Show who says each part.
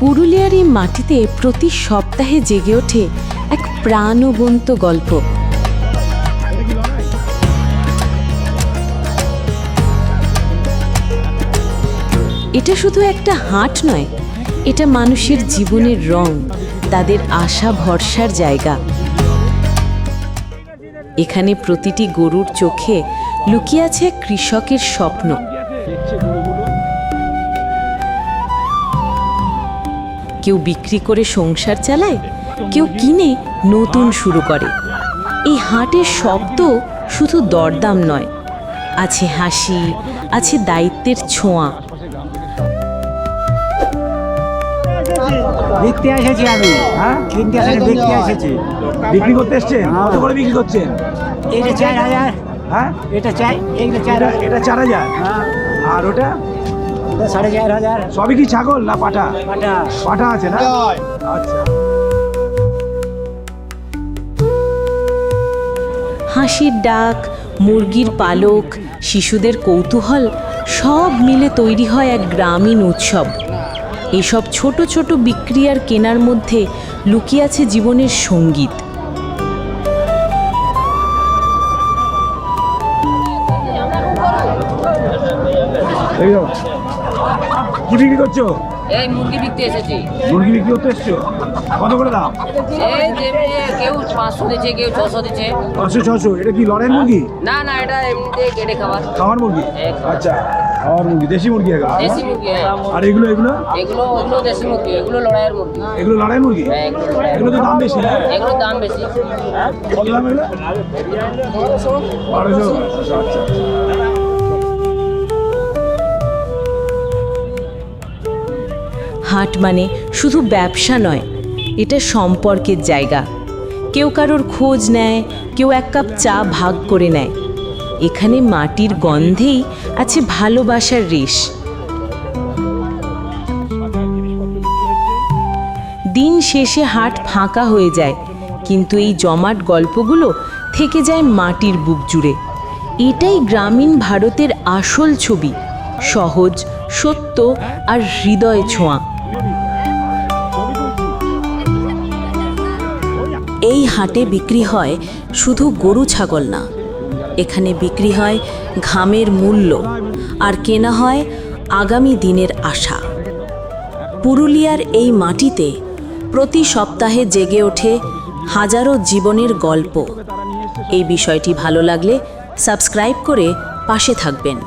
Speaker 1: পুরুলিয়ার এই মাটিতে প্রতি সপ্তাহে জেগে ওঠে এক প্রাণবন্ত গল্প। এটা শুধু একটা হাট নয়, এটা মানুষের জীবনের রং, তাদের আশা ভরসার জায়গা। এখানে প্রতিটি গরুর চোখে লুকিয়ে আছে কৃষকের স্বপ্ন। কেউ বিক্রি করে সংসার চালায় কেউ কিনে নতুন শুরু করে। এই হাটের শব্দ শুধু দরদাম নয় আছে হাসি আছে দায়িত্বের ছোঁয়া।
Speaker 2: দেখতে এসেছি আমি হ্যাঁ? কিনতে আসেনি দেখতে এসেছি।
Speaker 3: বিক্রি করতে এসছেন? কত করে বিক্রি করছেন?
Speaker 2: এটা চার হাজার।
Speaker 3: হ্যাঁ?
Speaker 2: এটা চাই এইটা চার
Speaker 3: এটা চার হাজার?
Speaker 2: হ্যাঁ
Speaker 3: আর ওটা?
Speaker 2: সাড়ে চার হাজার।
Speaker 3: সবই কি ছাগল না পাঠা
Speaker 2: পাটা।
Speaker 3: পাঠা আছে না? আচ্ছা।
Speaker 1: হাসির ডাক মুরগির পালক শিশুদের কৌতূহল সব মিলে তৈরি হয় এক গ্রামীণ উৎসব। এসব ছোট ছোট বিক্রি আর কেনার মধ্যে লুকিয়ে আছে জীবনের
Speaker 3: সংগীত। কি বিক্রি করছ?
Speaker 4: এই মুরগি বিকতে এসেছি।
Speaker 3: মুরগি বিক্রি করতে এসছো? কত করে দাম?
Speaker 4: এই কেউ পাঁচশো দিচ্ছে কেউ ছশো দিচ্ছে।
Speaker 3: পাঁচশো ছশো। এটা কি লড়াই মুরগি?
Speaker 4: না না এটা এমনিতে কেটে খাবার।
Speaker 3: খাওয়ার মুরগি? আচ্ছা মুরগি দেশি মুরগি এগুলো?
Speaker 4: দেশি মুরগি হ্যাঁ।
Speaker 3: আর এগুলো এগুলো?
Speaker 4: এগুলো ওগুলো দেশি মুরগি এগুলো লড়াইয়ের মুরগি।
Speaker 3: এগুলো লড়াই মুরগি?
Speaker 4: হ্যাঁ
Speaker 3: এগুলো তো দাম বেশি না
Speaker 4: এগুলোর দাম বেশি।
Speaker 3: কত দাম এগুলো? বারোশো। আচ্ছা।
Speaker 1: হাট মানে শুধু ব্যবসা নয়, এটা সম্পর্কের জায়গা। কেউ কারোর খোঁজ নেয়, কেউ এক কাপ চা ভাগ করে নেয়। এখানে মাটির গন্ধেই আছে ভালোবাসার রেশ। দিন শেষে হাট ফাঁকা হয়ে যায়, কিন্তু এই জমাট গল্পগুলো থেকে যায় মাটির বুক জুড়ে। এটাই গ্রামীণ ভারতের আসল ছবি, সহজ, সত্য আর হৃদয় ছোঁয়া। এই হাটে বিক্রি হয় শুধু গরু ছাগল না। এখানে বিক্রি হয় ঘামের মূল্য আর কেনা হয় আগামী দিনের আশা। পুরুলিয়ার এই মাটিতে প্রতি সপ্তাহে জেগে ওঠে হাজারো জীবনের গল্প। এই বিষয়টি ভালো লাগলে সাবস্ক্রাইব করে পাশে থাকবেন।